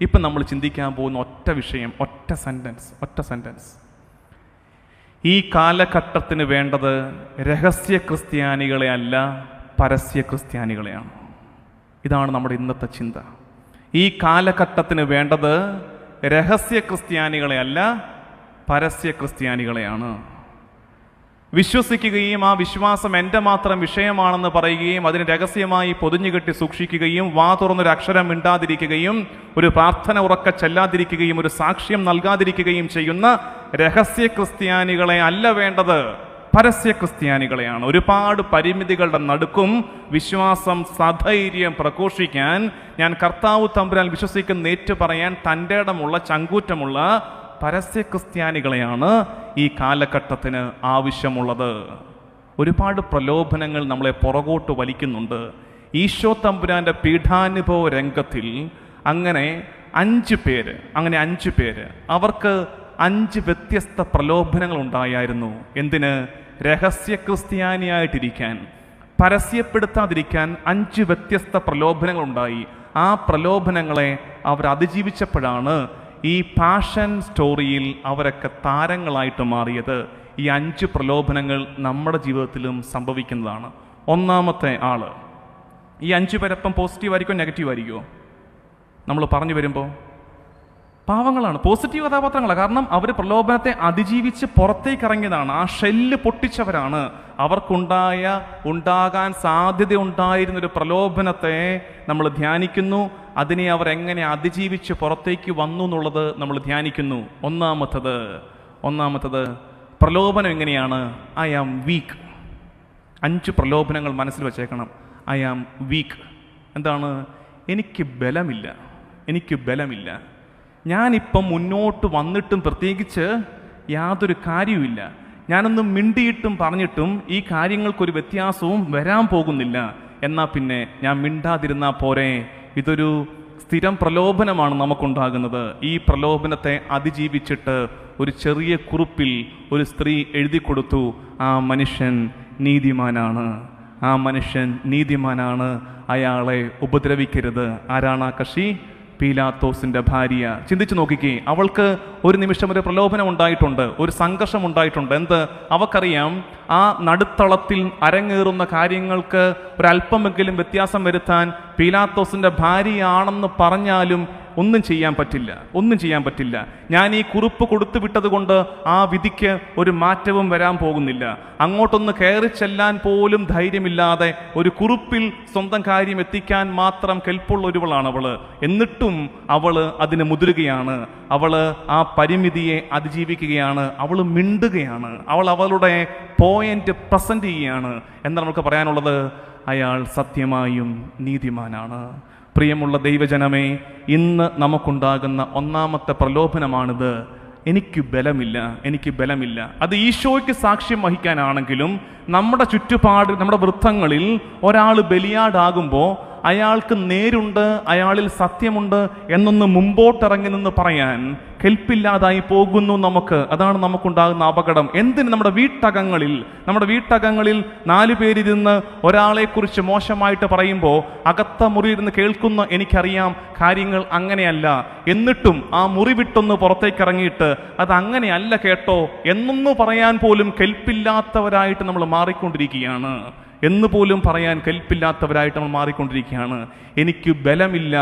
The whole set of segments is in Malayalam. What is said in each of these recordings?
ഇപ്പം നമ്മൾ ചിന്തിക്കാൻ പോകുന്ന ഒറ്റ വിഷയം ഒറ്റ സെന്റൻസ് ഒറ്റ സെന്റൻസ് ഈ കാലഘട്ടത്തിന് വേണ്ടത് രഹസ്യ ക്രിസ്ത്യാനികളെ അല്ല പരസ്യ ക്രിസ്ത്യാനികളെയാണ്. ഇതാണ് നമ്മുടെ ഇന്നത്തെ ചിന്ത. ഈ കാലഘട്ടത്തിന് വേണ്ടത് രഹസ്യ ക്രിസ്ത്യാനികളെ അല്ല പരസ്യ ക്രിസ്ത്യാനികളെയാണ്. വിശ്വസിക്കുകയും ആ വിശ്വാസം എന്റെ മാത്രം വിഷയമാണെന്ന് പറയുകയും അതിന് രഹസ്യമായി പൊതിഞ്ഞുകെട്ടി സൂക്ഷിക്കുകയും വാ തുറന്നൊരു അക്ഷരം മിണ്ടാതിരിക്കുകയും ഒരു പ്രാർത്ഥന ഉറക്ക ചെല്ലാതിരിക്കുകയും ഒരു സാക്ഷ്യം നൽകാതിരിക്കുകയും ചെയ്യുന്ന രഹസ്യ ക്രിസ്ത്യാനികളെ അല്ല വേണ്ടത്. പരസ്യ ക്രിസ്ത്യാനികളെയാണ്. ഒരുപാട് പരിമിതികളുടെ നടുക്കും വിശ്വാസം സധൈര്യം പ്രഘോഷിക്കാൻ ഞാൻ കർത്താവ് തമ്പുരാൻ വിശ്വസിക്കുന്ന ഏറ്റു പറയാൻ തന്റെ ഇടമുള്ള ചങ്കൂറ്റമുള്ള പരസ്യ ക്രിസ്ത്യാനികളെയാണ് ഈ കാലഘട്ടത്തിന് ആവശ്യമുള്ളത്. ഒരുപാട് പ്രലോഭനങ്ങൾ നമ്മളെ പുറകോട്ട് വലിക്കുന്നുണ്ട്. ഈശോ തമ്പുരാന്റെ പീഠാനുഭവ രംഗത്തിൽ അങ്ങനെ അഞ്ച് പേര് അങ്ങനെ അഞ്ച് പേര് അവർക്ക് അഞ്ച് വ്യത്യസ്ത പ്രലോഭനങ്ങൾ ഉണ്ടായായിരുന്നു. എന്തിന്? രഹസ്യ ക്രിസ്ത്യാനിയായിട്ടിരിക്കാൻ പരസ്യപ്പെടുത്താതിരിക്കാൻ അഞ്ച് വ്യത്യസ്ത പ്രലോഭനങ്ങളുണ്ടായി. ആ പ്രലോഭനങ്ങളെ അവർ അതിജീവിച്ചപ്പോഴാണ് ഈ പാഷൻ സ്റ്റോറിയിൽ അവരൊക്കെ താരങ്ങളായിട്ട് മാറിയത് ഈ അഞ്ച് പ്രലോഭനങ്ങൾ നമ്മുടെ ജീവിതത്തിലും സംഭവിക്കുന്നതാണ്. ഒന്നാമത്തെ ആൾ. ഈ അഞ്ച് പേരപ്പം പോസിറ്റീവ് ആയിരിക്കോ നെഗറ്റീവ് ആയിരിക്കുമോ നമ്മൾ പറഞ്ഞു വരുമ്പോൾ പാവങ്ങളാണ്. പോസിറ്റീവ് കഥാപാത്രങ്ങളാണ് കാരണം അവർ പ്രലോഭനത്തെ അതിജീവിച്ച് പുറത്തേക്ക് ഇറങ്ങിയതാണ്. ആ ഷെല്ല് പൊട്ടിച്ചവരാണ്. അവർക്കുണ്ടായ ഉണ്ടാകാൻ സാധ്യത ഉണ്ടായിരുന്നൊരു പ്രലോഭനത്തെ നമ്മൾ ധ്യാനിക്കുന്നു. അതിനെ അവർ എങ്ങനെ അതിജീവിച്ച് പുറത്തേക്ക് വന്നു എന്നുള്ളത് നമ്മൾ ധ്യാനിക്കുന്നു. ഒന്നാമത്തത് ഒന്നാമത്തത് പ്രലോഭനം എങ്ങനെയാണ്? ഐ ആം വീക്ക് അഞ്ച് പ്രലോഭനങ്ങൾ മനസ്സിൽ വച്ചേക്കണം. ഐ ആം വീക്ക് എന്താണ്? എനിക്ക് ബലമില്ല. എനിക്ക് ബലമില്ല. ഞാനിപ്പം മുന്നോട്ട് വന്നിട്ടും പ്രത്യേകിച്ച് യാതൊരു കാര്യവുമില്ല. ഞാനൊന്നും മിണ്ടിയിട്ടും പറഞ്ഞിട്ടും ഈ കാര്യങ്ങൾക്കൊരു വ്യത്യാസവും വരാൻ പോകുന്നില്ല. എന്നാൽ പിന്നെ ഞാൻ മിണ്ടാതിരുന്നാൽ പോരെ? ഇതൊരു സ്ഥിരം പ്രലോഭനമാണ് നമുക്കുണ്ടാകുന്നത്. ഈ പ്രലോഭനത്തെ അതിജീവിച്ചിട്ട് ഒരു ചെറിയ കുറിപ്പിൽ ഒരു സ്ത്രീ എഴുതി കൊടുത്തു. ആ മനുഷ്യൻ നീതിമാനാണ്. ആ മനുഷ്യൻ നീതിമാനാണ്. അയാളെ ഉപദ്രവിക്കരുത്. ആരാണ് ആ കക്ഷി? പീലാത്തോസിന്റെ ഭാര്യ. ചിന്തിച്ചു നോക്കിക്കേ അവൾക്ക് ഒരു നിമിഷം ഒരു പ്രലോഭനം ഉണ്ടായിട്ടുണ്ട് ഒരു സംഘർഷം ഉണ്ടായിട്ടുണ്ട്. എന്ത്? അവക്കറിയാം ആ നടുത്തളത്തിൽ അരങ്ങേറുന്ന കാര്യങ്ങൾക്ക് ഒരല്പമെങ്കിലും വ്യത്യാസം വരുത്താൻ പീലാത്തോസിന്റെ ഭാര്യയാണെന്ന് പറഞ്ഞാലും ഒന്നും ചെയ്യാൻ പറ്റില്ല ഒന്നും ചെയ്യാൻ പറ്റില്ല. ഞാൻ ഈ കുറിപ്പ് കൊടുത്തു വിട്ടതുകൊണ്ട് ആ വിധിക്ക് ഒരു മാറ്റവും വരാൻ പോകുന്നില്ല. അങ്ങോട്ടൊന്ന് കയറി ചെല്ലാൻ പോലും ധൈര്യമില്ലാതെ ഒരു കുറിപ്പിൽ സ്വന്തം കാര്യം എത്തിക്കാൻ മാത്രം കെൽപ്പുള്ള ഒരുവളാണ് അവൾ എന്നിട്ടും അവൾ അതിന് മുതിരുകയാണ്. അവൾ ആ പരിമിതിയെ അതിജീവിക്കുകയാണ്. അവൾ മിണ്ടുകയാണ്. അവൾ അവളുടെ പോയിന്റ് പ്രസന്റ് ചെയ്യുകയാണ്. എന്താണ് നമുക്ക് പറയാനുള്ളത്? അയാൾ സത്യമായും നീതിമാനാണ്. പ്രിയമുള്ള ദൈവജനമേ ഇന്ന് നമുക്കുണ്ടാകുന്ന ഒന്നാമത്തെ പ്രലോഭനമാണിത്. എനിക്ക് ബലമില്ല എനിക്ക് ബലമില്ല. അത് ഈശോയ്ക്ക് സാക്ഷ്യം വഹിക്കാനാണെങ്കിലും നമ്മുടെ ചുറ്റുപാട് നമ്മുടെ വൃത്തങ്ങളിൽ ഒരാൾ ബലിയാടാകുമ്പോൾ അയാൾക്ക് നേരുണ്ട് അയാളിൽ സത്യമുണ്ട് എന്നൊന്ന് മുമ്പോട്ടിറങ്ങി നിന്ന് പറയാൻ കെൽപ്പില്ലാതായി പോകുന്നു നമുക്ക്. അതാണ് നമുക്കുണ്ടാകുന്ന അപകടം. എന്തിന് നമ്മുടെ വീട്ടകങ്ങളിൽ നമ്മുടെ വീട്ടകങ്ങളിൽ നാലു പേരിരുന്ന് ഒരാളെക്കുറിച്ച് മോശമായിട്ട് പറയുമ്പോൾ അകത്ത മുറിയിരുന്ന് കേൾക്കുന്ന എനിക്കറിയാം കാര്യങ്ങൾ അങ്ങനെയല്ല. എന്നിട്ടും ആ മുറി വിട്ടൊന്ന് പുറത്തേക്ക് ഇറങ്ങിയിട്ട് അത് അങ്ങനെയല്ല കേട്ടോ എന്നൊന്നു പറയാൻ പോലും കെൽപ്പില്ലാത്തവരായിട്ട് നമ്മൾ മാറിക്കൊണ്ടിരിക്കുകയാണ്. എന്ന് പോലും പറയാൻ കൽപ്പില്ലാത്തവരായിട്ട് നമ്മൾ മാറിക്കൊണ്ടിരിക്കുകയാണ്. എനിക്ക് ബലമില്ല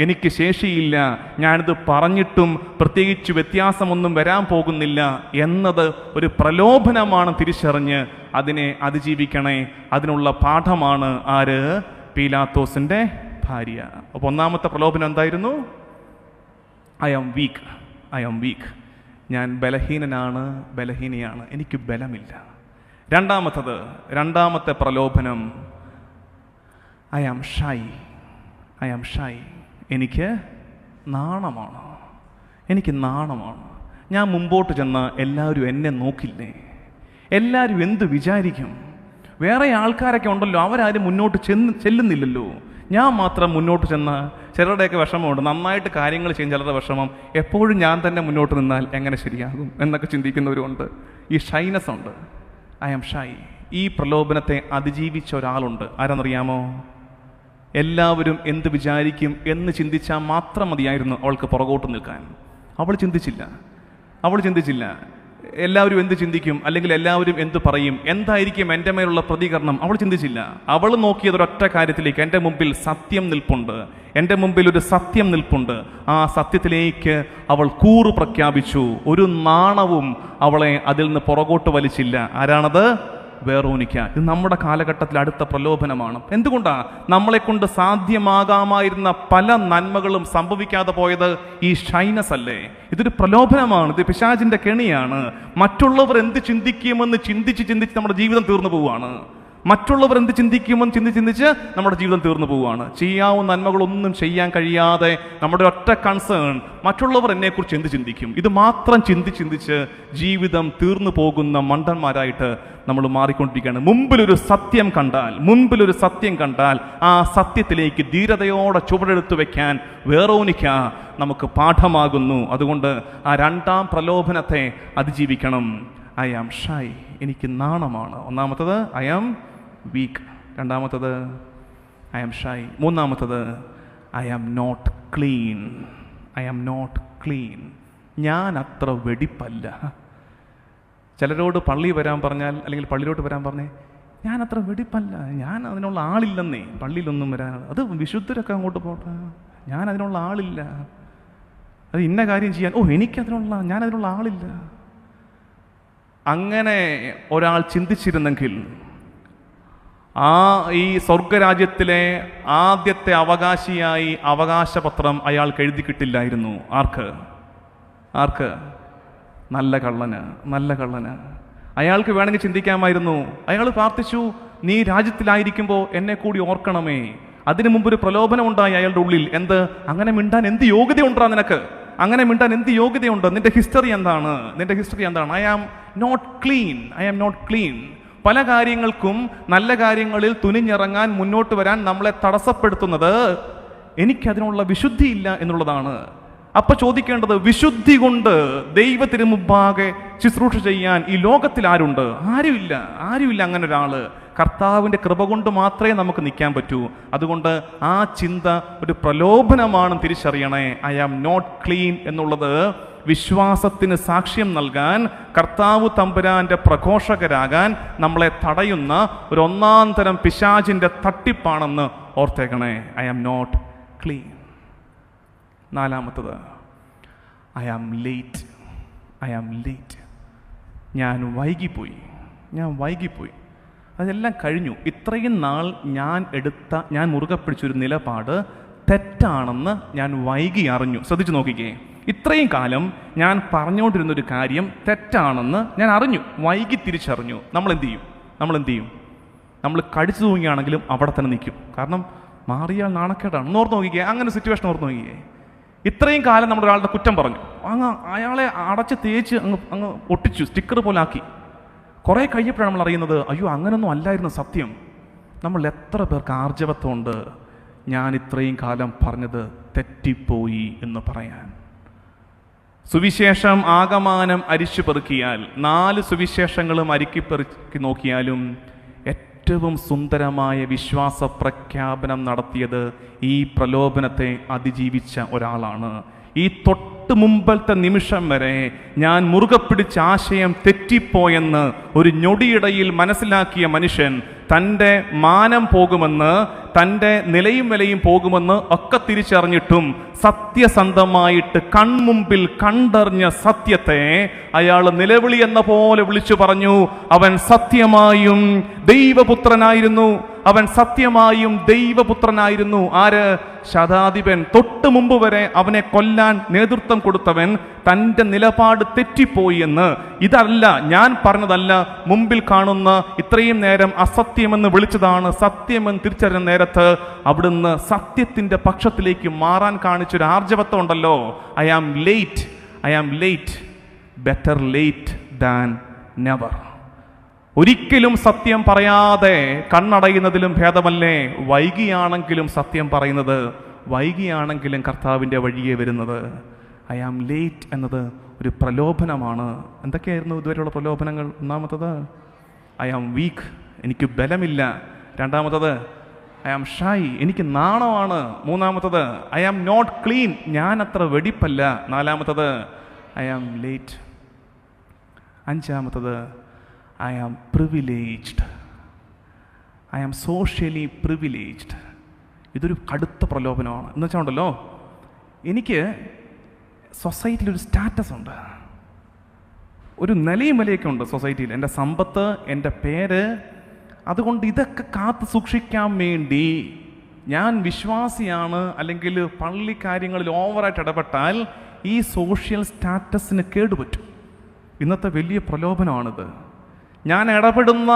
എനിക്ക് ശേഷിയില്ല ഞാനിത് പറഞ്ഞിട്ടും പ്രത്യേകിച്ച് വ്യത്യാസമൊന്നും വരാൻ പോകുന്നില്ല എന്നത് ഒരു പ്രലോഭനമാണ് തിരിച്ചറിഞ്ഞ് അതിനെ അതിജീവിക്കണേ. അതിനുള്ള പാഠമാണ് ആര്? പീലാത്തോസിന്റെ ഭാര്യ. അപ്പോൾ ഒന്നാമത്തെ പ്രലോഭനം എന്തായിരുന്നു? I am weak I am weak ഞാൻ ബലഹീനനാണ് ബലഹീനയാണ്. എനിക്ക് ബലമില്ല. രണ്ടാമത്തത് രണ്ടാമത്തെ പ്രലോഭനം I am shy I am shy എനിക്ക് നാണമാണ് എനിക്ക് നാണമാണ്. ഞാൻ മുമ്പോട്ട് ചെന്ന എല്ലാവരും എന്നെ നോക്കില്ലേ? എല്ലാവരും എന്ത് വിചാരിക്കും? വേറെ ആൾക്കാരൊക്കെ ഉണ്ടല്ലോ അവരാരും മുന്നോട്ട് ചെന്ന് ചെല്ലുന്നില്ലല്ലോ. ഞാൻ മാത്രം മുന്നോട്ട് ചെന്ന ചിലരുടെയൊക്കെ വിഷമമുണ്ട്. നന്നായിട്ട് കാര്യങ്ങൾ ചെയ്യും ചിലരുടെ വിഷമം. എപ്പോഴും ഞാൻ തന്നെ മുന്നോട്ട് നിന്നാൽ എങ്ങനെ ശരിയാകും? എന്നൊക്കെ ചിന്തിക്കുന്നവരുമുണ്ട് ഈ ഷൈനസ് ഉണ്ട്. I am shy. ഈ പ്രലോഭനത്തെ അതിജീവിച്ച ഒരാളുണ്ട്. ആരാന്നറിയാമോ? എല്ലാവരും എന്ത് വിചാരിക്കും എന്ന് ചിന്തിച്ചാൽ മാത്രം മതിയായിരുന്നു അവൾക്ക് പുറകോട്ട് നിൽക്കാൻ. അവൾ ചിന്തിച്ചില്ല. അവൾ ചിന്തിച്ചില്ല. എല്ലാവരും എന്ത് ചിന്തിക്കും? അല്ലെങ്കിൽ എല്ലാവരും എന്ത് പറയും? എന്തായിരിക്കും എന്റെ മേലുള്ള പ്രതികരണം? അവൾ ചിന്തിച്ചില്ല. അവൾ നോക്കിയത് ഒരൊറ്റ കാര്യത്തിലേക്ക് എന്റെ മുമ്പിൽ സത്യം നിൽപ്പുണ്ട്. എന്റെ മുമ്പിൽ ഒരു സത്യം നിൽപ്പുണ്ട്. ആ സത്യത്തിലേക്ക് അവൾ കൂറ് പ്രഖ്യാപിച്ചു. ഒരു നാണവും അവളെ അതിൽ നിന്ന് പുറകോട്ട് വലിച്ചില്ല. ആരാണത്? വേറോനിക്ക ഇത് നമ്മുടെ കാലഘട്ടത്തിൽ അടുത്ത പ്രലോഭനമാണ്. എന്തുകൊണ്ടാണ് നമ്മളെ കൊണ്ട് സാധ്യമാകാമായിരുന്ന പല നന്മകളും സംഭവിക്കാതെ പോയത് ഈ ഷൈനസ് അല്ലേ? ഇതൊരു പ്രലോഭനമാണ്. ഇത് പിശാചിന്റെ കെണിയാണ്. മറ്റുള്ളവർ എന്ത് ചിന്തിക്കുമെന്ന് ചിന്തിച്ച് ചിന്തിച്ച് നമ്മുടെ ജീവിതം തീർന്നു പോവുകയാണ്. മറ്റുള്ളവർ എന്ത് ചിന്തിക്കുമെന്ന് ചിന്തിച്ച് ചിന്തിച്ച് നമ്മുടെ ജീവിതം തീർന്നു പോവുകയാണ്. ചെയ്യാവുന്ന നന്മകളൊന്നും ചെയ്യാൻ കഴിയാതെ നമ്മുടെ ഒറ്റ കൺസേൺ മറ്റുള്ളവർ എന്നെക്കുറിച്ച് എന്ത് ചിന്തിക്കും? ഇത് മാത്രം ചിന്തി ചിന്തിച്ച് ജീവിതം തീർന്നു പോകുന്ന മണ്ടന്മാരായിട്ട് നമ്മൾ മാറിക്കൊണ്ടിരിക്കുകയാണ്. മുമ്പിലൊരു സത്യം കണ്ടാൽ മുൻപിലൊരു സത്യം കണ്ടാൽ ആ സത്യത്തിലേക്ക് ധീരതയോടെ ചുവടെടുത്തു വെക്കാൻ വേറോനിക്ക നമുക്ക് പാഠമാകുന്നു. അതുകൊണ്ട് ആ രണ്ടാം പ്രലോഭനത്തെ അതിജീവിക്കണം. ഐ ആം ഷൈ എനിക്ക് നാണമാണ്. ഒന്നാമത്തത് ഐ ആം വീക്ക് രണ്ടാമത്തത് ഐ ആം ഷൈ മൂന്നാമത്തത് I am not clean I am not clean ഞാൻ അത്ര വെടിപ്പല്ല. ചിലരോട് പള്ളി വരാൻ പറഞ്ഞാൽ അല്ലെങ്കിൽ പള്ളിയിലോട്ട് വരാൻ പറഞ്ഞേ ഞാൻ അത്ര വെടിപ്പല്ല. ഞാൻ അതിനുള്ള ആളില്ലെന്നേ. പള്ളിയിലൊന്നും വരാൻ അത് വിശുദ്ധരൊക്കെ അങ്ങോട്ട് പോട്ടെ ഞാൻ അതിനുള്ള ആളില്ല. അത് ഇന്ന കാര്യം ചെയ്യാൻ ഓ എനിക്കതിനുള്ള ഞാൻ അതിനുള്ള ആളില്ല. അങ്ങനെ ഒരാൾ ചിന്തിച്ചിരുന്നെങ്കിൽ ആ ഈ സ്വർഗരാജ്യത്തിലെ ആദ്യത്തെ അവകാശിയായി അവകാശപത്രം അയാൾക്ക് എഴുതി കിട്ടില്ലായിരുന്നു. ആർക്ക്? ആർക്ക്? നല്ല കള്ളന് നല്ല കള്ളന്. അയാൾക്ക് വേണമെങ്കിൽ ചിന്തിക്കാമായിരുന്നു. അയാൾ പ്രാർത്ഥിച്ചു നീ രാജ്യത്തിലായിരിക്കുമ്പോൾ എന്നെ കൂടി ഓർക്കണമേ. അതിനു മുമ്പ് ഒരു പ്രലോഭനം ഉണ്ടായി അയാളുടെ ഉള്ളിൽ. എന്ത്? അങ്ങനെ മിണ്ടാൻ എന്ത് യോഗ്യത ഉണ്ടാ നിനക്ക്? അങ്ങനെ മിണ്ടാൻ എന്ത് യോഗ്യതയുണ്ട്? നിന്റെ ഹിസ്റ്ററി എന്താണ്? നിന്റെ ഹിസ്റ്ററി എന്താണ്? I am not clean I am not clean പല കാര്യങ്ങൾക്കും നല്ല കാര്യങ്ങളിൽ തുനിഞ്ഞിറങ്ങാൻ മുന്നോട്ട് വരാൻ നമ്മളെ തടസ്സപ്പെടുത്തുന്നത് എനിക്കതിനുള്ള വിശുദ്ധിയില്ല എന്നുള്ളതാണ്. അപ്പൊ ചോദിക്കേണ്ടത് വിശുദ്ധി കൊണ്ട് ദൈവത്തിന് മുമ്പാകെ ശുശ്രൂഷ ചെയ്യാൻ ഈ ലോകത്തിൽ ആരുണ്ട്? ആരുമില്ല. ആരുമില്ല അങ്ങനെ ഒരാൾ കർത്താവിന്റെ കൃപ കൊണ്ട് മാത്രമേ നമുക്ക് നിൽക്കാൻ പറ്റൂ. അതുകൊണ്ട് ആ ചിന്ത ഒരു പ്രലോഭനമാണ് തിരിച്ചറിയണേ. ഐ ആം നോട്ട് ക്ലീൻ എന്നുള്ളത് വിശ്വാസത്തിന് സാക്ഷ്യം നൽകാൻ കർത്താവ് തമ്പുരാന്റെ പ്രഘോഷകരാകാൻ നമ്മളെ തടയുന്ന ഒരു ഒന്നാം തരം പിശാചിന്റെ തട്ടിപ്പാണെന്ന് ഓർത്തേക്കണേ. ഐ ആം നോട്ട് ക്ലീൻ നാലാമത്തത് I am late I am late ഞാൻ വൈകിപ്പോയി. ഞാൻ വൈകിപ്പോയി. അതെല്ലാം കഴിഞ്ഞു. ഇത്രയും നാൾ ഞാൻ എടുത്ത ഞാൻ മുറുകെ പിടിച്ചൊരു നിലപാട് തെറ്റാണെന്ന് ഞാൻ വൈകി അറിഞ്ഞു. ശ്രദ്ധിച്ചു നോക്കിക്കേ. ഇത്രയും കാലം ഞാൻ പറഞ്ഞുകൊണ്ടിരുന്ന ഒരു കാര്യം തെറ്റാണെന്ന് ഞാൻ അറിഞ്ഞു വൈകി തിരിച്ചറിഞ്ഞു. നമ്മൾ എന്ത് ചെയ്യും? നമ്മൾ എന്ത് ചെയ്യും? നമ്മൾ കടിച്ചു തൂങ്ങിയാണെങ്കിലും അവിടെ തന്നെ നിൽക്കും. കാരണം മാറിയാൽ നാണക്കേടാണ്. ഓർത്ത് നോക്കിക്കേ അങ്ങനെ സിറ്റുവേഷൻ ഓർത്ത് നോക്കിക്കേ. ഇത്രയും കാലം നമ്മൾ ഒരാളുടെ കുറ്റം പറഞ്ഞു. അങ്ങ് അയാളെ അടച്ച് തേച്ച് അങ്ങ് അങ്ങ് ഒട്ടിച്ചു സ്റ്റിക്കർ പോലെ ആക്കി. കുറേ കഴിഞ്ഞപ്പോഴാണ് നമ്മൾ അറിയുന്നത് അയ്യോ അങ്ങനൊന്നും അല്ലായിരുന്നു സത്യം. നമ്മൾ എത്ര പേർക്ക് ആർജവത്വമുണ്ട്? ഞാൻ ഇത്രയും കാലം പറഞ്ഞത് തെറ്റിപ്പോയി എന്ന് പറയാൻ. സുവിശേഷം ആകമാനം അരിച്ചു പെറുക്കിയാൽ നാല് സുവിശേഷങ്ങളും അരിക്കി പെറുക്കി നോക്കിയാലും ഏറ്റവും സുന്ദരമായ വിശ്വാസ പ്രഖ്യാപനം നടത്തിയത് ഈ പ്രലോഭനത്തെ അതിജീവിച്ച ഒരാളാണ്. ഈ തൊട്ട് മുമ്പത്തെ നിമിഷം വരെ ഞാൻ മുറുകെ പിടിച്ച ആശയം തെറ്റിപ്പോയെന്ന് ഒരു ഞൊടിയിടയിൽ മനസ്സിലാക്കിയ മനുഷ്യൻ തന്റെ മാനം പോകുമെന്ന് തന്റെ നിലയും വിലയും പോകുമെന്ന് ഒക്കെ തിരിച്ചറിഞ്ഞിട്ടും സത്യസന്ധമായിട്ട് കൺമുമ്പിൽ കണ്ടറിഞ്ഞ സത്യത്തെ അയാൾ നിലവിളി എന്ന പോലെ വിളിച്ചു പറഞ്ഞു. അവൻ സത്യമായും ദൈവപുത്രനായിരുന്നു. അവൻ സത്യമായും ദൈവപുത്രനായിരുന്നു. ആര്? ശതാധിപൻ. തൊട്ട് മുമ്പ് വരെ അവനെ കൊല്ലാൻ നേതൃത്വം കൊടുത്തവൻ തന്റെ നിലപാട് തെറ്റിപ്പോയി എന്ന്. ഇതല്ല ഞാൻ പറഞ്ഞതല്ല. മുമ്പിൽ കാണുന്ന ഇത്രയും നേരം അസത്യമെന്ന് വിളിച്ചതാണ് സത്യമെന്ന് തിരിച്ചറിഞ്ഞ നേരത്ത് അവിടുന്ന് സത്യത്തിന്റെ പക്ഷത്തിലേക്ക് മാറാൻ കാണിച്ചൊരു ആർജവത്വം ഉണ്ടല്ലോ I am late I am late better late than never ഒരിക്കലും സത്യം പറയാതെ കണ്ണടയുന്നതിലും ഭേദമല്ലേ? വൈകിയാണെങ്കിലും സത്യം പറയുന്നത്. വൈകിയാണെങ്കിലും കർത്താവിന്റെ വഴിയെ വരുന്നത്. ഐ ആം ലേറ്റ് എന്നത് ഒരു പ്രലോഭനമാണ്. എന്തൊക്കെയായിരുന്നു ഇതുവരെയുള്ള പ്രലോഭനങ്ങൾ? ഒന്നാമത്തത് ഐ ആം വീക്ക് എനിക്ക് ബലമില്ല. രണ്ടാമത്തത് ഐ ആം ഷൈ എനിക്ക് നാണമാണ്. മൂന്നാമത്തത് ഐ ആം നോട്ട് ക്ലീൻ ഞാൻ അത്ര വെടിപ്പല്ല. നാലാമത്തത് ഐ ആം ലേറ്റ് അഞ്ചാമത്തത് I am privileged I am socially privileged ഇതൊരു കടുത്ത പ്രലോഭനമാണ്. എന്ന് വെച്ചാൽ ഉണ്ടല്ലോ എനിക്ക് സൊസൈറ്റിയിൽ ഒരു സ്റ്റാറ്റസ് ഉണ്ട്. ഒരു നിലയും വിലയൊക്കെ ഉണ്ട് സൊസൈറ്റിയിൽ എന്റെ സമ്പത്ത് എന്റെ പേര് അതുകൊണ്ട് ഇതൊക്കെ കാത്തു സൂക്ഷിക്കാൻ വേണ്ടി ഞാൻ വിശ്വാസിയാണ്. അല്ലെങ്കിൽ പള്ളി കാര്യങ്ങളിൽ ഓവറായിട്ട് ഇടപെട്ടാൽ ഈ സോഷ്യൽ സ്റ്റാറ്റസിന് കേടുപറ്റും. ഇന്നത്തെ വലിയ പ്രലോഭനമാണിത്. ഞാൻ ഇടപെടുന്ന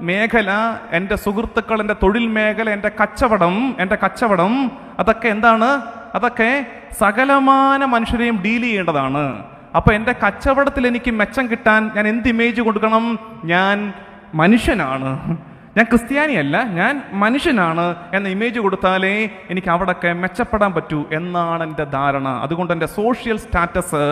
മേഖല എന്റെ സുഹൃത്തുക്കൾ എന്റെ തൊഴിൽ മേഖല എന്റെ കച്ചവടം എന്റെ കച്ചവടം അതൊക്കെ എന്താണ്? അതൊക്കെ സകലമാന മനുഷ്യരെയും ഡീൽ ചെയ്യേണ്ടതാണ്. അപ്പോൾ എന്റെ കച്ചവടത്തിൽ എനിക്ക് മെച്ചം കിട്ടാൻ ഞാൻ എന്ത് ഇമേജ് കൊടുക്കണം? ഞാൻ മനുഷ്യനാണ്. ഞാൻ ക്രിസ്ത്യാനിയല്ല ഞാൻ മനുഷ്യനാണ് എന്ന ഇമേജ് കൊടുത്താലേ എനിക്ക് അവിടെയൊക്കെ മെച്ചപ്പെടാൻ പറ്റൂ എന്നാണ് എന്റെ ധാരണ. അതുകൊണ്ട് എന്റെ സോഷ്യൽ സ്റ്റാറ്റസ്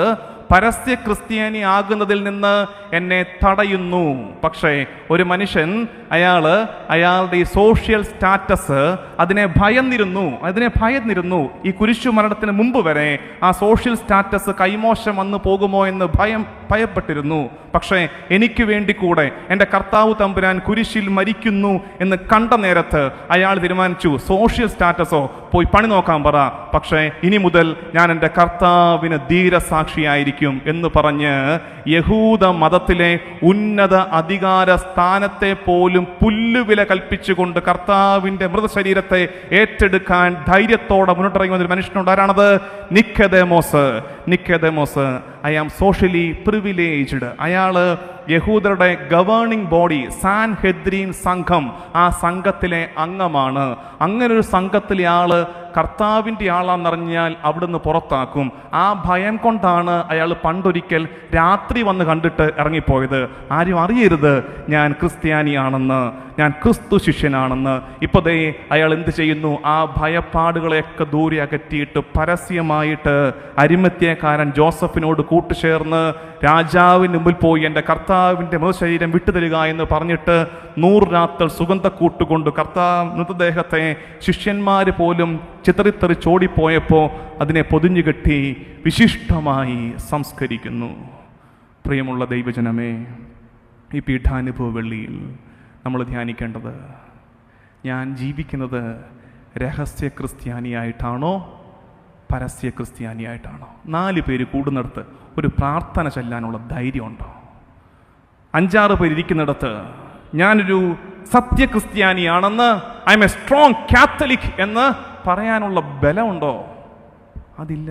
പരസ്യ ക്രിസ്ത്യാനി ആകുന്നതിൽ നിന്ന് എന്നെ തടയുന്നു. പക്ഷേ ഒരു മനുഷ്യൻ അയാൾ അയാളുടെ ഈ സോഷ്യൽ സ്റ്റാറ്റസ് അതിനെ ഭയന്നിരുന്നു അതിനെ ഭയന്നിരുന്നു. ഈ കുരിശു മരണത്തിന് മുമ്പ് വരെ ആ സോഷ്യൽ സ്റ്റാറ്റസ് കൈമോശം വന്നു പോകുമോ എന്ന് ഭയം ഭയപ്പെട്ടിരുന്നു. പക്ഷേ എനിക്ക് വേണ്ടി കൂടെ എന്റെ കർത്താവ് തമ്പുരാൻ കുരിശിൽ മരിക്കുന്നു എന്ന് കണ്ട നേരത്ത് അയാൾ തീരുമാനിച്ചു സോഷ്യൽ സ്റ്റാറ്റസോ പോയി പണി നോക്കാൻ പറ. പക്ഷേ ഇനി മുതൽ ഞാൻ എന്റെ കർത്താവിന് ധീരസാക്ഷിയായിരിക്കും എന്ന് പറഞ്ഞ് യഹൂദ മതത്തിലെ ഉന്നത അധികാര സ്ഥാനത്തെ പോലും പുല്ലുവില കൽപ്പിച്ചുകൊണ്ട് കർത്താവിന്റെ മൃതശരീരത്തെ ഏറ്റെടുക്കാൻ ധൈര്യത്തോടെ മുന്നോട്ടിറങ്ങി വന്നൊരു മനുഷ്യനുണ്ട്. ആരാണത്? Nicodemus Nicodemus I am socially privileged. അയാൾ യഹൂദരുടെ ഗവേണിംഗ് ബോഡി സാൻ ഹെദ്രീൻ സംഘം ആ സംഘത്തിലെ അംഗമാണ്. അങ്ങനെ ഒരു സംഘത്തിലെ ആൾ കർത്താവിന്റെ ആളാണെന്നറിഞ്ഞാൽ അവിടുന്ന് പുറത്താക്കും. ആ ഭയം കൊണ്ടാണ് അയാൾ പണ്ടൊരിക്കൽ രാത്രി വന്ന് കണ്ടിട്ട് ഇറങ്ങിപ്പോയത്. ആരും അറിയരുത് ഞാൻ ക്രിസ്ത്യാനിയാണെന്ന്. ഞാൻ ക്രിസ്തു ശിഷ്യനാണെന്ന്. ഇപ്പോൾ ദേ അയാൾ എന്ത് ചെയ്യുന്നു? ആ ഭയപ്പാടുകളെയൊക്കെ ദൂരെ അകറ്റിയിട്ട് പരസ്യമായിട്ട് അരിമത്യക്കാരൻ ജോസഫിനോട് കൂട്ടുചേർന്ന് രാജാവിന് മുമ്പിൽ പോയി എന്റെ കർത്താവിന്റെ മൃതശരീരം വിട്ടുതരിക എന്ന് പറഞ്ഞിട്ട് നൂറ് രാത്തൽ സുഗന്ധക്കൂട്ടുകൊണ്ട് കർത്താവ് മൃതദേഹത്തെ ശിഷ്യന്മാർ പോലും ചിതറിത്തെറിച്ചോടിപ്പോയപ്പോൾ അതിനെ പൊതിഞ്ഞു കെട്ടി വിശിഷ്ടമായി സംസ്കരിക്കുന്നു. പ്രിയമുള്ള ദൈവജനമേ ഈ പീഠാനുഭവ വെള്ളിയിൽ നമ്മൾ ധ്യാനിക്കേണ്ടത്. ഞാൻ ജീവിക്കുന്നത് രഹസ്യ ക്രിസ്ത്യാനിയായിട്ടാണോ പരസ്യ ക്രിസ്ത്യാനിയായിട്ടാണോ? നാല് പേര് കൂടുന്നിടത്ത് ഒരു പ്രാർത്ഥന ചെല്ലാനുള്ള ധൈര്യമുണ്ടോ? അഞ്ചാറ് പേര് ഇരിക്കുന്നിടത്ത് സത്യ ക്രിസ്ത്യാനിയാണെന്ന് I am a strong Catholic എന്ന് പറയാനുള്ള ബലമുണ്ടോ? അതില്ല.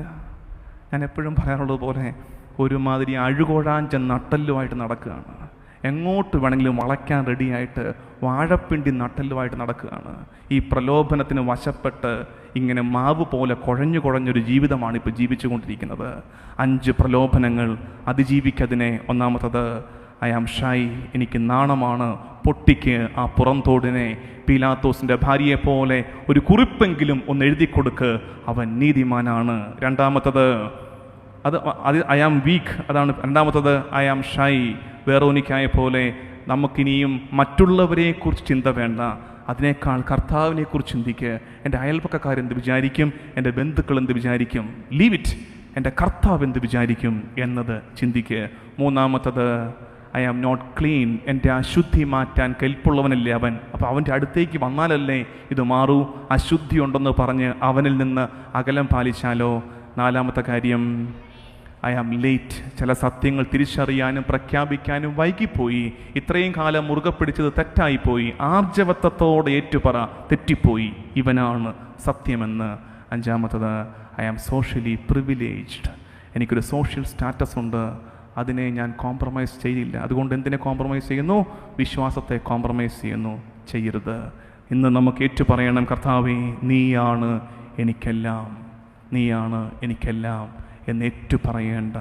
ഞാൻ എപ്പോഴും പറയാനുള്ളത് പോലെ ഒരുമാതിരി അഴുകൊഴാഞ്ച നട്ടല്ലുമായിട്ട് നടക്കുകയാണ്. എങ്ങോട്ട് വേണമെങ്കിലും വളയ്ക്കാൻ റെഡിയായിട്ട് വാഴപ്പിണ്ടി നട്ടലുമായിട്ട് നടക്കുകയാണ്. ഈ പ്രലോഭനത്തിന് വശപ്പെട്ട് ഇങ്ങനെ മാവ് പോലെ കുഴഞ്ഞു കുഴഞ്ഞൊരു ജീവിതമാണ് ഇപ്പോൾ ജീവിച്ചുകൊണ്ടിരിക്കുന്നത്. അഞ്ച് പ്രലോഭനങ്ങൾ അതിജീവിക്കതിനെ ഒന്നാമത്തത് ഐ ആം ഷൈ എനിക്ക് നാണമാണ്. പൊട്ടിക്ക് ആ പുറംതോടിനെ. പീലാത്തോസിന്റെ ഭാര്യയെ പോലെ ഒരു കുറിപ്പെങ്കിലും ഒന്ന് എഴുതി കൊടുക്ക് അവൻ നീതിമാനാണ്. രണ്ടാമത്തത് അത് അത് ഐ ആം വീക്ക്. അതാണ് രണ്ടാമത്തത് ഐ ആം ഷൈ. വേറോനിക്കായ പോലെ നമുക്കിനിയും മറ്റുള്ളവരെക്കുറിച്ച് ചിന്ത വേണ്ട. അതിനേക്കാൾ കർത്താവിനെക്കുറിച്ച് ചിന്തിക്ക്. എന്റെ അയൽപ്പക്കക്കാരെന്ത് വിചാരിക്കും? എന്റെ ബന്ധുക്കൾ എന്ത് വിചാരിക്കും? ലീവ് ഇറ്റ് എന്റെ കർത്താവ് എന്ത് വിചാരിക്കും എന്നത് ചിന്തിക്ക്. മൂന്നാമത്തത് ഐ ആം നോട്ട് ക്ലീൻ എന്റെ അശുദ്ധി മാറ്റാൻ കെൽപ്പുള്ളവനല്ലേ അവൻ? അപ്പോൾ അവന്റെ അടുത്തേക്ക് വന്നാലല്ലേ ഇത് മാറൂ? അശുദ്ധി ഉണ്ടെന്ന് പറഞ്ഞ് അവനിൽ നിന്ന് അകലം പാലിച്ചാലോ? നാലാമത്തെ കാര്യം ഐ ആം ലേറ്റ് ചില സത്യങ്ങൾ തിരിച്ചറിയാനും പ്രഖ്യാപിക്കാനും വൈകിപ്പോയി. ഇത്രയും കാലം മുറുകെ പിടിച്ചത് തെറ്റായിപ്പോയി. ആർജവത്വത്തോടെ ഏറ്റുപറ തെറ്റിപ്പോയി. ഇവനാണ് സത്യമെന്ന്. അഞ്ചാമത്തത് ഐ ആം സോഷ്യലി പ്രിവിലേജ്ഡ് എനിക്കൊരു സോഷ്യൽ സ്റ്റാറ്റസ് ഉണ്ട്. അതിനെ ഞാൻ കോംപ്രമൈസ് ചെയ്യില്ല. അതുകൊണ്ട് എന്തിനെ കോംപ്രമൈസ് ചെയ്യുന്നു? വിശ്വാസത്തെ കോംപ്രമൈസ് ചെയ്യുന്നു. ചെയ്യരുത്. ഇന്ന് നമുക്ക് ഏറ്റു പറയണം കർത്താവേ നീയാണ് എനിക്കെല്ലാം. നീയാണ് എനിക്കെല്ലാം. എന്ന് ഏറ്റു പറയേണ്ട